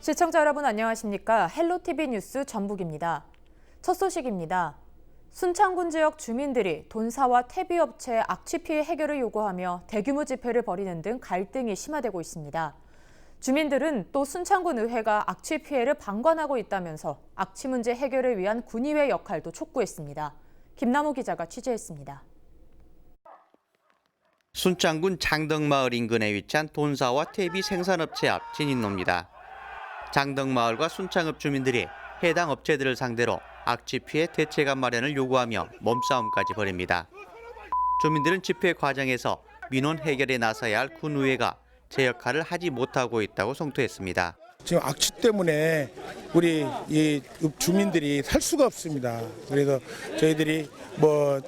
시청자 여러분 안녕하십니까? 헬로티비 뉴스 전북입니다. 첫 소식입니다. 순창군 지역 주민들이 돈사와 퇴비업체의 악취 피해 해결을 요구하며 대규모 집회를 벌이는 등 갈등이 심화되고 있습니다. 주민들은 또 순창군 의회가 악취 피해를 방관하고 있다면서 악취 문제 해결을 위한 군의회 역할도 촉구했습니다. 김남호 기자가 취재했습니다. 순창군 장덕마을 인근에 위치한 돈사와 퇴비 생산업체 앞 진입로입니다. 장덕마을과 순창읍 주민들이 해당 업체들을 상대로 악취 피해 대책안 마련을 요구하며 몸싸움까지 벌입니다. 주민들은 집회 과정에서 민원 해결에 나서야 할 군의회가 제 역할을 하지 못하고 있다고 성토했습니다. 지금 악취 때문에 우리 이 주민들이 살 수가 없습니다. 그래서 저희들이 뭐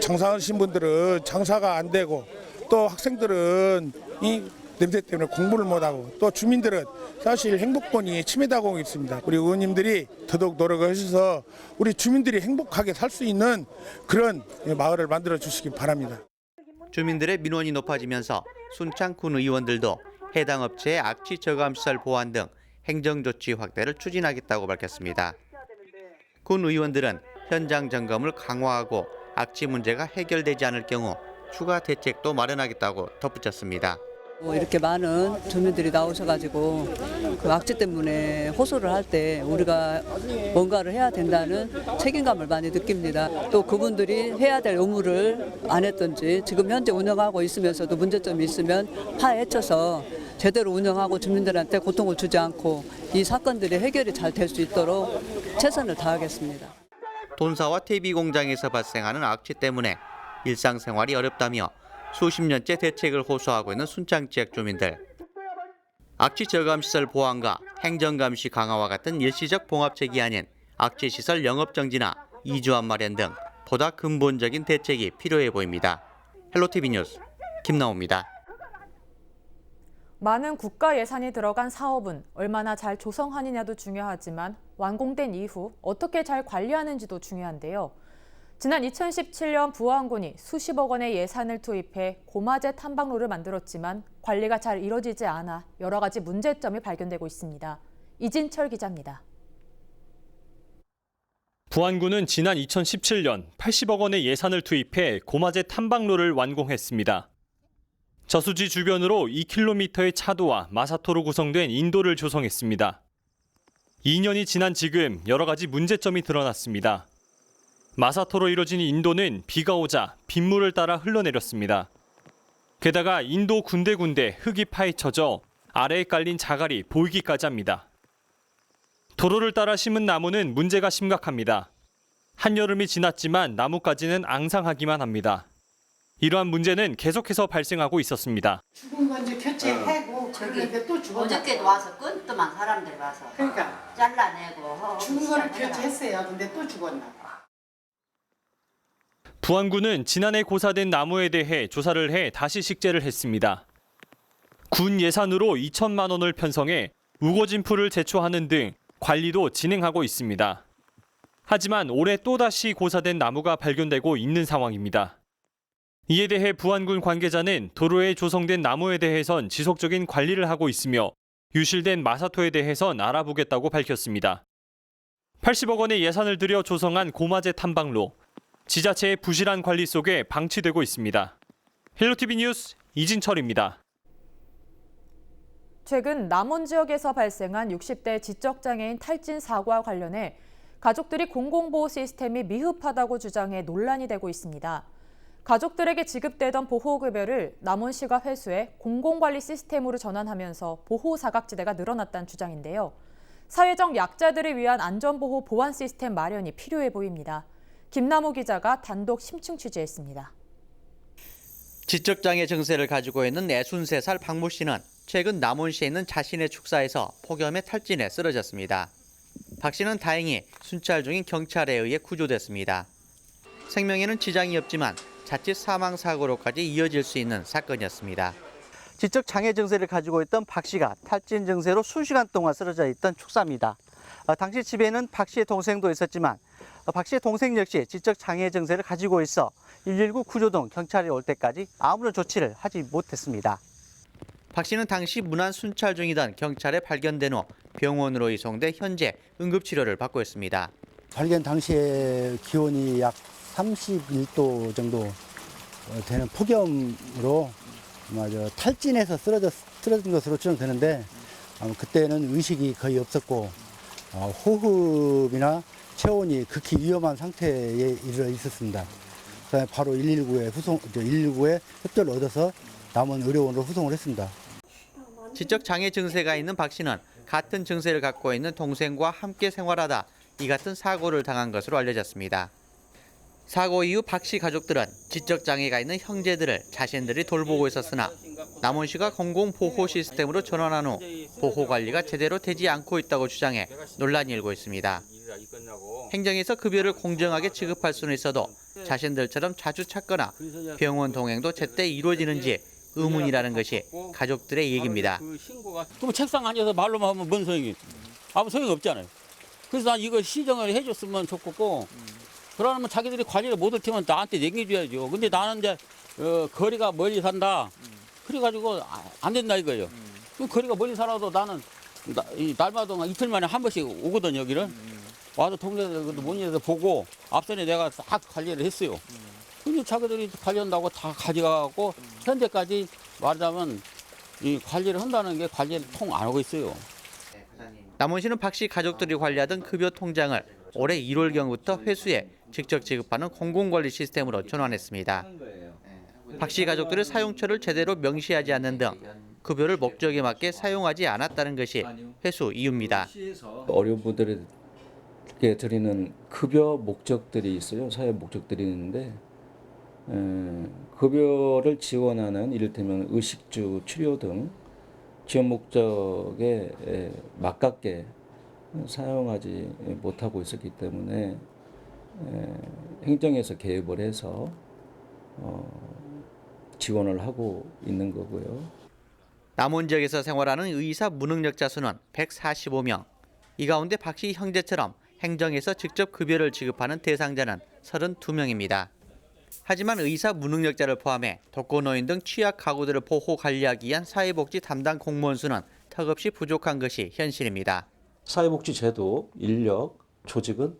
장사하신 분들은 장사가 안 되고 또 학생들은 이 냄새 때문에 공부를 못하고 또 주민들은 사실 행복권이 침해당하고 있습니다. 우리 의원님들이 더더욱 노력을 하셔서 우리 주민들이 행복하게 살 수 있는 그런 마을을 만들어 주시기 바랍니다. 주민들의 민원이 높아지면서 순창군 의원들도 해당 업체의 악취 저감 시설 보완 등 행정 조치 확대를 추진하겠다고 밝혔습니다. 군 의원들은 현장 점검을 강화하고 악취 문제가 해결되지 않을 경우 추가 대책도 마련하겠다고 덧붙였습니다. 뭐 이렇게 많은 주민들이 나오셔가지고 그 악취 때문에 호소를 할 때 우리가 뭔가를 해야 된다는 책임감을 많이 느낍니다. 또 그분들이 해야 될 의무를 안 했던지 지금 현재 운영하고 있으면서도 문제점이 있으면 파헤쳐서 제대로 운영하고 주민들한테 고통을 주지 않고 이 사건들이 해결이 잘 될 수 있도록 최선을 다하겠습니다. 돈사와 퇴비 공장에서 발생하는 악취 때문에 일상생활이 어렵다며 수십 년째 대책을 호소하고 있는 순창 지역 주민들. 악취 저감 시설 보완과 행정 감시 강화와 같은 일시적 봉합책이 아닌 악취 시설 영업 정지나 이주한 마련 등 보다 근본적인 대책이 필요해 보입니다. 헬로티비 뉴스 김나옵니다. 많은 국가 예산이 들어간 사업은 얼마나 잘 조성하느냐도 중요하지만 완공된 이후 어떻게 잘 관리하는지도 중요한데요. 지난 2017년 부안군이 수십억 원의 예산을 투입해 고마제 탐방로를 만들었지만 관리가 잘 이뤄지지 않아 여러 가지 문제점이 발견되고 있습니다. 이진철 기자입니다. 부안군은 지난 2017년 80억 원의 예산을 투입해 고마제 탐방로를 완공했습니다. 저수지 주변으로 2km의 차도와 마사토로 구성된 인도를 조성했습니다. 2년이 지난 지금 여러 가지 문제점이 드러났습니다. 마사토로 이뤄진 인도는 비가 오자 빗물을 따라 흘러내렸습니다. 게다가 인도 군데군데 흙이 파헤쳐져 아래에 깔린 자갈이 보이기까지 합니다. 도로를 따라 심은 나무는 문제가 심각합니다. 한여름이 지났지만 나무까지는 앙상하기만 합니다. 이러한 문제는 계속해서 발생하고 있었습니다. 죽은 건 이제 교체하고 그런데 또 죽었나 어저께도 와서 끈뜸한 사람들이 와서 그러니까 잘라내고 어, 죽은 거를. 교체했어요. 근데 또 죽었나 봐. 부안군은 지난해 고사된 나무에 대해 조사를 해 다시 식재를 했습니다. 군 예산으로 2천만 원을 편성해 우거진 풀을 제초하는 등 관리도 진행하고 있습니다. 하지만 올해 또다시 고사된 나무가 발견되고 있는 상황입니다. 이에 대해 부안군 관계자는 도로에 조성된 나무에 대해선 지속적인 관리를 하고 있으며 유실된 마사토에 대해선 알아보겠다고 밝혔습니다. 80억 원의 예산을 들여 조성한 고마제 탐방로, 지자체의 부실한 관리 속에 방치되고 있습니다. 헬로티비 뉴스 이진철입니다. 최근 남원 지역에서 발생한 60대 지적장애인 탈진 사고와 관련해 가족들이 공공보호 시스템이 미흡하다고 주장해 논란이 되고 있습니다. 가족들에게 지급되던 보호급여를 남원시가 회수해 공공관리 시스템으로 전환하면서 보호 사각지대가 늘어났다는 주장인데요. 사회적 약자들을 위한 안전보호 보완 시스템 마련이 필요해 보입니다. 김남호 기자가 단독 심층 취재했습니다. 지적장애 증세를 가지고 있는 63살 박모 씨는 최근 남원시에 있는 자신의 축사에서 폭염에 탈진해 쓰러졌습니다. 박 씨는 다행히 순찰 중인 경찰에 의해 구조됐습니다. 생명에는 지장이 없지만 자칫 사망 사고로까지 이어질 수 있는 사건이었습니다. 지적 장애 증세를 가지고 있던 박 씨가 탈진 증세로 수시간 동안 쓰러져 있던 축사입니다. 어, 당시 집에는 박 씨의 동생도 있었지만 어, 박 씨의 동생 역시 지적 장애 증세를 가지고 있어 119 구조 등 경찰이 올 때까지 아무런 조치를 하지 못했습니다. 박 씨는 당시 문안 순찰 중이던 경찰에 발견된 후 병원으로 이송돼 현재 응급치료를 받고 있습니다. 발견 당시에 기온이 약 31도 정도 어, 되는 폭염으로 저 탈진해서 쓰러졌, 쓰러진 것으로 추정되는데 그때는 의식이 거의 없었고 어, 호흡이나 체온이 극히 위험한 상태에 이르러 있었습니다. 그다음에 바로 119에 후송, 119에 협조를 얻어서 남원 의료원으로 후송을 했습니다. 지적 장애 증세가 있는 박 씨는 같은 증세를 갖고 있는 동생과 함께 생활하다 이 같은 사고를 당한 것으로 알려졌습니다. 사고 이후 박 씨 가족들은 지적 장애가 있는 형제들을 자신들이 돌보고 있었으나 남원시가 공공 보호 시스템으로 전환한 후 보호 관리가 제대로 되지 않고 있다고 주장해 논란이 일고 있습니다. 행정에서 급여를 공정하게 지급할 수는 있어도 자신들처럼 자주 찾거나 병원 동행도 제때 이루어지는지 의문이라는 것이 가족들의 얘기입니다. 그럼 책상 앉아서 말로만 하면 뭔 소용이? 아무 소용이 없잖아요. 그래서 난 이거 시정을 해줬으면 좋겠고, 그러면 자기들이 관리를 못할 테면 나한테 얘기해줘야죠. 근데 나는 이제 어, 거리가 멀리 산다. 그래가지고 아, 안 된다 이거예요. 그 거리가 멀리 살아도 나는 나, 이 날마다 이틀 만에 한 번씩 오거든 여기를. 와서 동네에서 모니에서 보고 앞선에 내가 싹 관리를 했어요. 근데 자기들이 관리한다고 다 가져가고 현재까지 말하자면 이 관리를 한다는 게 관리를 통 안 하고 있어요. 남원시는 박 씨 가족들이 관리하던 급여 통장을 올해 1월경부터 회수해 직접 지급하는 공공관리 시스템으로 전환했습니다. 박 씨 가족들의 사용처를 제대로 명시하지 않는 등 급여를 목적에 맞게 사용하지 않았다는 것이 회수 이유입니다. 어려운 분들 에게 드리는 급여 목적들이 있어요. 사회 목적들이 있는데 에, 급여를 지원하는 이를테면 의식주 치료 등 지원 목적에 에, 맞게 사용하지 못하고 있었기 때문에 에, 행정에서 개입을 해서 어, 지원을 하고 있는 거고요. 남원 지역에서 생활하는 의사 무능력자 수는 145명. 이 가운데 박씨 형제처럼 행정에서 직접 급여를 지급하는 대상자는 32명입니다. 하지만 의사 무능력자를 포함해 독거노인 등 취약 가구들을 보호 관리하기 위한 사회복지 담당 공무원 수는 턱없이 부족한 것이 현실입니다. 사회복지 제도 인력 조직은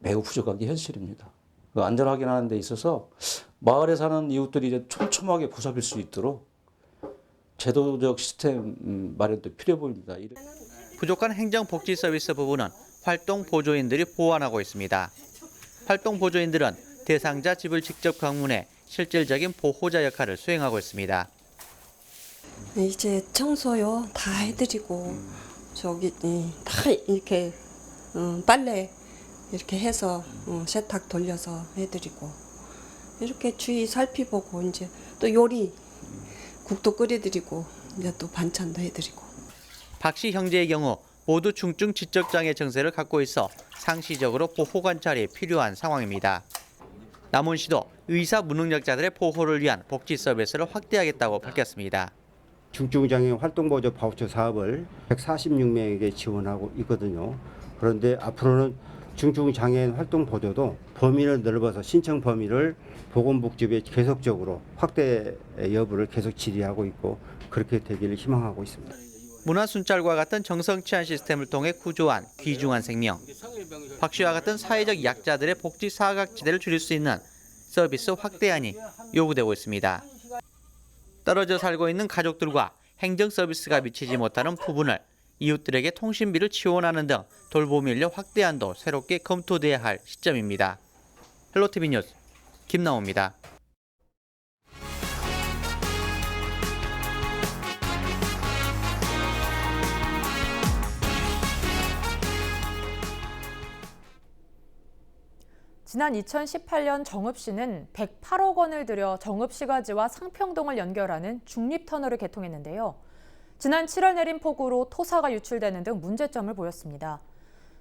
매우 부족한 게 현실입니다. 그 안전 확인하는 데 있어서 마을에 사는 이웃들이 이제 촘촘하게 보살필 수 있도록 제도적 시스템 음, 마련도 필요해 보입니다. 부족한 행정복지 서비스 부분은 활동 보조인들이 보완하고 있습니다. 활동 보조인들은 대상자 집을 직접 방문해 실질적인 보호자 역할을 수행하고 있습니다. 이제 청소요 다 해드리고 저기 이, 다 이렇게 어, 빨래 이렇게 해서 어, 세탁 돌려서 해드리고 이렇게 주위 살피보고 이제 또 요리 국도 끓여드리고 이제 또 반찬도 해드리고 박씨 형제의 경우 모두 중증 지적 장애 증세를 갖고 있어 상시적으로 보호 관찰이 필요한 상황입니다. 남원시도 의사 무능력자들의 보호를 위한 복지 서비스를 확대하겠다고 밝혔습니다. 중증장애 활동보조 바우처 사업을 146명에게 지원하고 있거든요. 그런데 앞으로는 중증장애인 활동 보조도 범위를 넓어서 신청 범위를 보건복지부에 계속적으로 확대 여부를 계속 질의하고 있고 그렇게 되기를 희망하고 있습니다. 문화 순찰과 같은 정성 치안 시스템을 통해 구조한 귀중한 생명. 박 씨와 같은 사회적 약자들의 복지 사각지대를 줄일 수 있는 서비스 확대안이 요구되고 있습니다. 떨어져 살고 있는 가족들과 행정 서비스가 미치지 못하는 부분을 이웃들에게 통신비를 지원하는 등 돌봄 인력 확대안도 새롭게 검토돼야 할 시점입니다. 헬로티비 뉴스 김나옵니다. 지난 2018년 정읍 시는 108억 원을 들여 정읍 시가지와 상평동을 연결하는 중립터널을 개통했는데요. 지난 7월 내린 폭우로 토사가 유출되는 등 문제점을 보였습니다.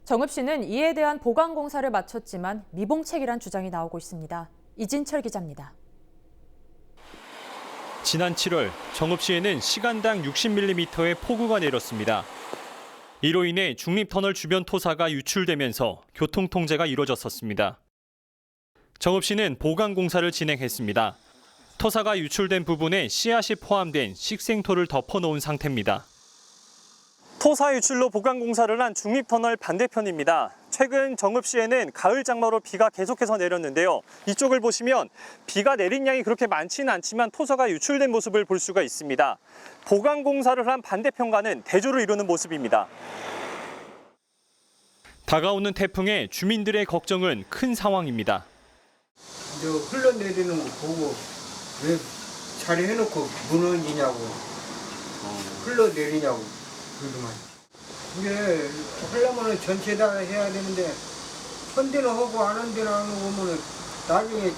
정읍 시는 이에 대한 보강 공사를 마쳤지만 미봉책이란 주장이 나오고 있습니다. 이진철 기자입니다. 지난 7월 정읍시에는 시간당 60mm의 폭우가 내렸습니다. 이로 인해 중립터널 주변 토사가 유출되면서 교통 통제가 이루어졌었습니다. 정읍시는 보강 공사를 진행했습니다. 토사가 유출된 부분에 씨앗이 포함된 식생토를 덮어놓은 상태입니다. 토사 유출로 보강 공사를 한 중립터널 반대편입니다. 최근 정읍시에는 가을 장마로 비가 계속해서 내렸는데요. 이쪽을 보시면 비가 내린 양이 그렇게 많지는 않지만 토사가 유출된 모습을 볼 수가 있습니다. 보강 공사를 한 반대편과는 대조를 이루는 모습입니다. 다가오는 태풍에 주민들의 걱정은 큰 상황입니다. 저 흘러내리는 거 보고 왜 자리 해놓고 무너지냐고 흘러내리냐고 그러더만. 이게 하려면은 전체 다 해야 되는데 한 대는 하고 안한 대는 안 하고 하면은 나중에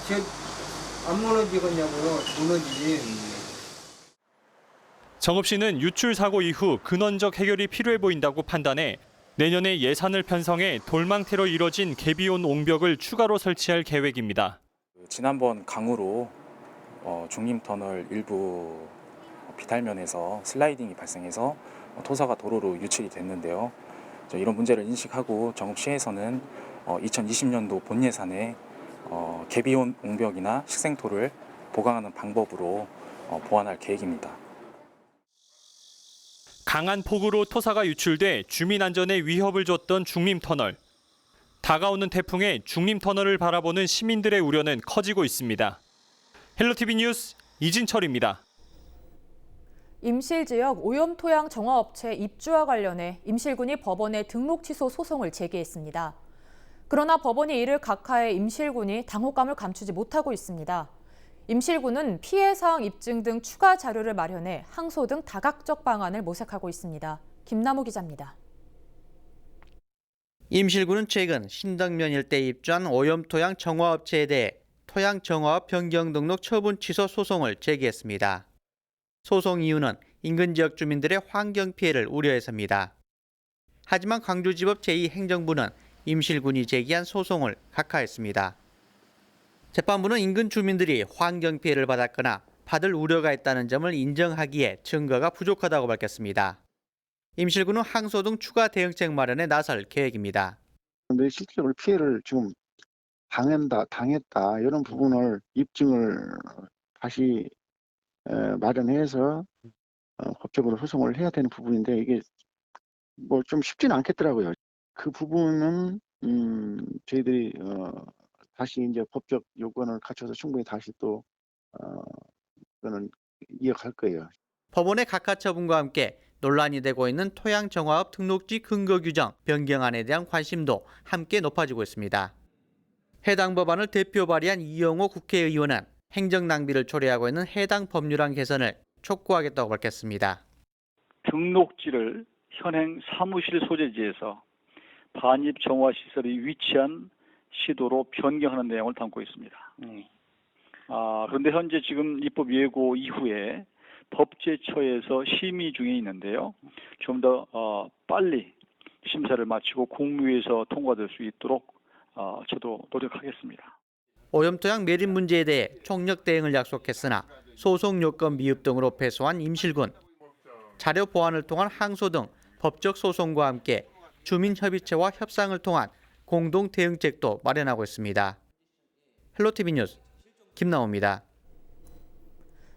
저안 무너지겠냐고 무너지지. 정읍시는 유출 사고 이후 근원적 해결이 필요해 보인다고 판단해 내년에 예산을 편성해 돌망태로 이뤄진 개비온 옹벽을 추가로 설치할 계획입니다. 지난번 강우로 어, 중림터널 일부 비탈면에서 슬라이딩이 발생해서 토사가 도로로 유출이 됐는데요. 저 이런 문제를 인식하고 정읍시에서는 어, 2020년도 본 예산에 어, 개비온 옹벽이나 식생토를 보강하는 방법으로 어, 보완할 계획입니다. 강한 폭우로 토사가 유출돼 주민 안전에 위협을 줬던 중림터널. 다가오는 태풍에 중림터널을 바라보는 시민들의 우려는 커지고 있습니다. 헬로티비 뉴스 이진철입니다. 임실 지역 오염 토양 정화업체 입주와 관련해 임실군이 법원에 등록 취소 소송을 제기했습니다. 그러나 법원이 이를 각하해 임실군이 당혹감을 감추지 못하고 있습니다. 임실군은 피해 사항 입증 등 추가 자료를 마련해 항소 등 다각적 방안을 모색하고 있습니다. 김남우 기자입니다. 임실군은 최근 신덕면 일대에 입주한 오염토양 정화업체에 대해 토양 정화업 변경 등록 처분 취소 소송을 제기했습니다. 소송 이유는 인근 지역 주민들의 환경 피해를 우려해서입니다. 하지만 광주지법 제2행정부는 임실군이 제기한 소송을 각하했습니다. 재판부는 인근 주민들이 환경 피해를 받았거나 받을 우려가 있다는 점을 인정하기에 증거가 부족하다고 밝혔습니다. 임실군은 항소 등 추가 대응책 마련에 나설 계획입니다. 근데 실질적으로 피해를 지금 당한다, 당했다 이런 부분을 입증을 다시 에, 마련해서 어, 법적으로 소송을 해야 되는 부분인데 이게 뭐 좀 쉽지는 않겠더라고요. 그 부분은 음, 저희들이 어, 다시 이제 법적 요건을 갖춰서 충분히 다시 또 어, 그거는 이어갈 거예요. 법원의 각하 처분과 함께 논란이 되고 있는 토양 정화업 등록지 근거 규정 변경안에 대한 관심도 함께 높아지고 있습니다. 해당 법안을 대표 발의한 이영호 국회의원은 행정 낭비를 초래하고 있는 해당 법률안 개선을 촉구하겠다고 밝혔습니다. 등록지를 현행 사무실 소재지에서 반입 정화 시설이 위치한 시도로 변경하는 내용을 담고 있습니다. 아, 그런데 현재 지금 입법 예고 이후에 법제처에서 심의 중에 있는데요. 좀더 어, 빨리 심사를 마치고 국무위에서 통과될 수 있도록 어, 저도 노력하겠습니다. 오염토양 매립 문제에 대해 총력 대응을 약속했으나 소송 요건 미흡 등으로 패소한 임실군. 자료 보완을 통한 항소 등 법적 소송과 함께 주민협의체와 협상을 통한 공동 대응책도 마련하고 있습니다. 헬로티비 뉴스 김나옵니다.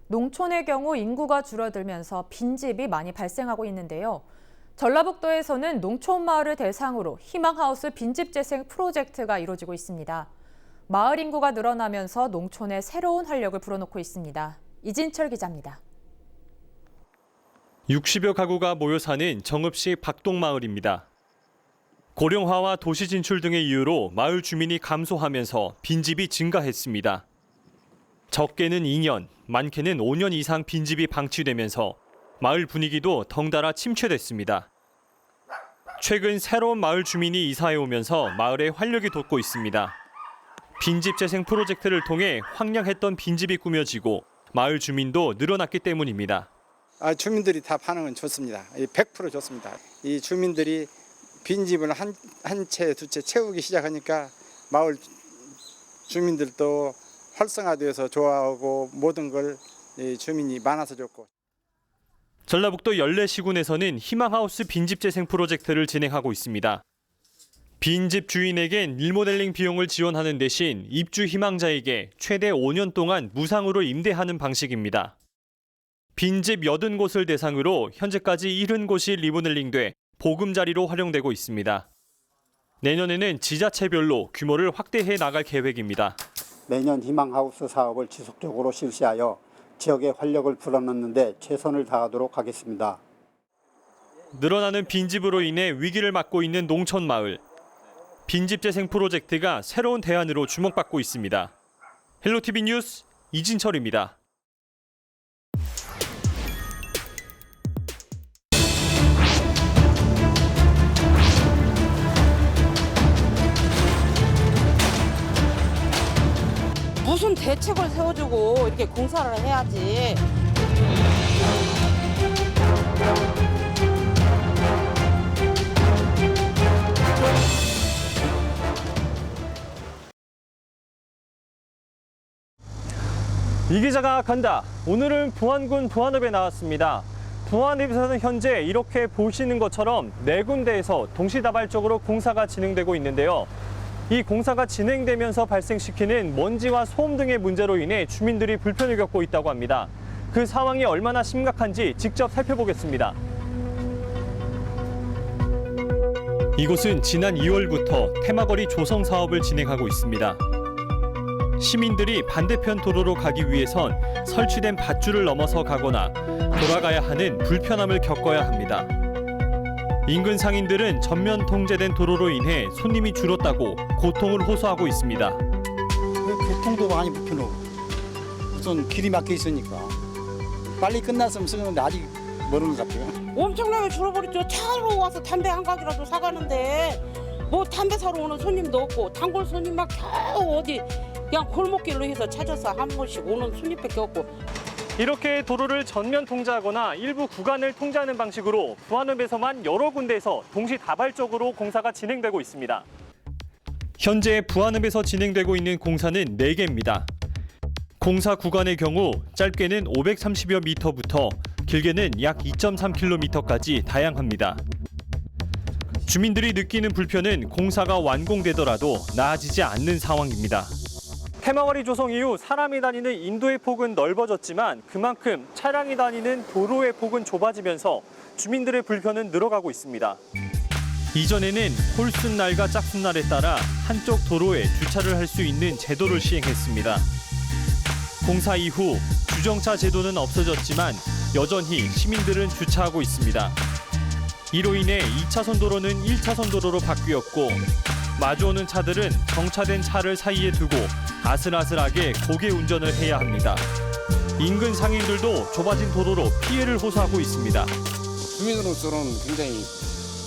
농촌의 경우 인구가 줄어들면서 빈집이 많이 발생하고 있는데요. 전라북도에서는 농촌 마을을 대상으로 희망하우스 빈집 재생 프로젝트가 이루어지고 있습니다. 마을 인구가 늘어나면서 농촌에 새로운 활력을 불어넣고 있습니다. 이진철 기자입니다. 60여 가구가 모여 사는 정읍시 박동마을입니다. 고령화와 도시 진출 등의 이유로 마을 주민이 감소하면서 빈집이 증가했습니다. 적게는 2년, 많게는 5년 이상 빈집이 방치되면서 마을 분위기도 덩달아 침체됐습니다. 최근 새로운 마을 주민이 이사해 오면서 마을에 활력이 돋고 있습니다. 빈집 재생 프로젝트를 통해 황량했던 빈집이 꾸며지고 마을 주민도 늘어났기 때문입니다. 아, 주민들이 다 반응은 좋습니다. 100% 좋습니다. 이 주민들이 빈집을 한, 한 채, 두 채 채우기 시작하니까 마을 주민들도 활성화되어서 좋아하고 모든 걸이 주민이 많아서 좋고. 전라북도 연례시군에서는 희망하우스 빈집 재생 프로젝트를 진행하고 있습니다. 빈집 주인에겐 리모델링 비용을 지원하는 대신 입주 희망자에게 최대 5년 동안 무상으로 임대하는 방식입니다. 빈집 80곳을 대상으로 현재까지 70곳이 리모델링돼 보금자리로 활용되고 있습니다. 내년에는 지자체별로 규모를 확대해 나갈 계획입니다. 매년 희망하우스 사업을 지속적으로 실시하여 지역에 활력을 불어넣는데 최선을 다하도록 하겠습니다. 늘어나는 빈집으로 인해 위기를 맞고 있는 농촌 마을. 빈집 재생 프로젝트가 새로운 대안으로 주목받고 있습니다. 헬로티비 뉴스 이진철입니다. 무슨 대책을 세워주고 이렇게 공사를 해야지. 이 기자가 간다. 오늘은 부안군 부안읍에 나왔습니다. 부안읍에서는 현재 이렇게 보시는 것처럼 네 군데에서 동시다발적으로 공사가 진행되고 있는데요. 이 공사가 진행되면서 발생시키는 먼지와 소음 등의 문제로 인해 주민들이 불편을 겪고 있다고 합니다. 그 상황이 얼마나 심각한지 직접 살펴보겠습니다. 이곳은 지난 2월부터 테마거리 조성 사업을 진행하고 있습니다. 시민들이 반대편 도로로 가기 위해선 설치된 밧줄을 넘어서 가거나 돌아가야 하는 불편함을 겪어야 합니다. 인근 상인들은 전면 통제된 도로로 인해 손님이 줄었다고 고통을 호소하고 있습니다. 교통도 많이 불편하고 우선 길이 막혀 있으니까 빨리 끝났으면 쓰는데 아직 멀은 것 같아요. 엄청나게 줄어버렸죠. 차로 와서 담배 한 가지라도 사가는데 뭐 담배 사러 오는 손님도 없고 단골 손님만 겨우 어디 그냥 골목길로 해서 찾아서 한 번씩 오는 손님밖에 없고 이렇게 도로를 전면 통제하거나 일부 구간을 통제하는 방식으로 부안읍에서만 여러 군데에서 동시다발적으로 공사가 진행되고 있습니다. 현재 부안읍에서 진행되고 있는 공사는 4개입니다. 공사 구간의 경우 짧게는 530여 미터부터 길게는 약 2.3km까지 다양합니다. 주민들이 느끼는 불편은 공사가 완공되더라도 나아지지 않는 상황입니다. 테마거리 조성 이후 사람이 다니는 인도의 폭은 넓어졌지만 그만큼 차량이 다니는 도로의 폭은 좁아지면서 주민들의 불편은 늘어가고 있습니다. 이전에는 홀순날과 짝순날에 따라 한쪽 도로에 주차를 할 수 있는 제도를 시행했습니다. 공사 이후 주정차 제도는 없어졌지만 여전히 시민들은 주차하고 있습니다. 이로 인해 2차선 도로는 1차선 도로로 바뀌었고 마주오는 차들은 정차된 차를 사이에 두고 아슬아슬하게 고개 운전을 해야 합니다. 인근 상인들도 좁아진 도로로 피해를 호소하고 있습니다. 주민으로서는 굉장히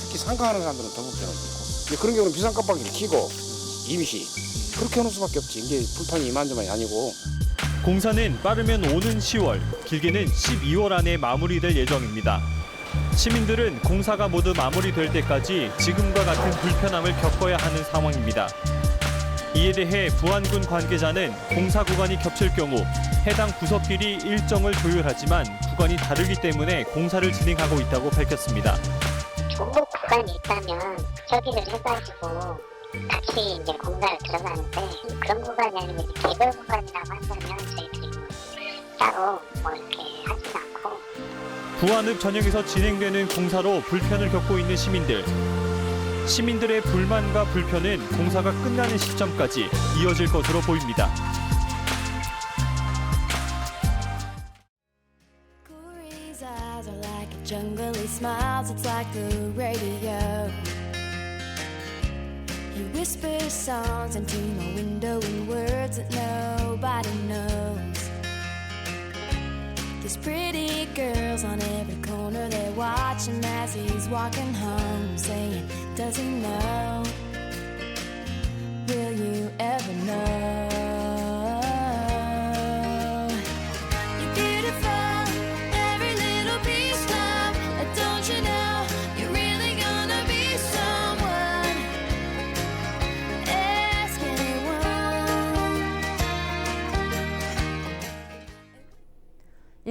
특히 상가하는 사람들은 더 불편하고 이제 그런 경우는 비상 깜빡이를 켜고 임시 그렇게 하는 수밖에 없지 이게 불판이 이만저만이 아니고 공사는 빠르면 오는 10월, 길게는 12월 안에 마무리될 예정입니다. 시민들은 공사가 모두 마무리될 때까지 지금과 같은 불편함을 겪어야 하는 상황입니다. 이에 대해 부안군 관계자는 공사 구간이 겹칠 경우 해당 구석끼리 일정을 조율하지만 구간이 다르기 때문에 공사를 진행하고 있다고 밝혔습니다. 중복 구간이 있다면 협의를 해가지고 같이 이제 공사를 들어가는데 그런 구간이 이제 개별 구간이라고 한다면 저희들이 뭐 따로 뭐 이렇게 하진 않고 부안읍 전역에서 진행되는 공사로 불편을 겪고 있는 시민들. 시민들의 불만과 불편은 공사가 끝나는 시점까지 이어질 것으로 보입니다. There's pretty girls on every corner, they watch him as he's walking home, saying, Does he know?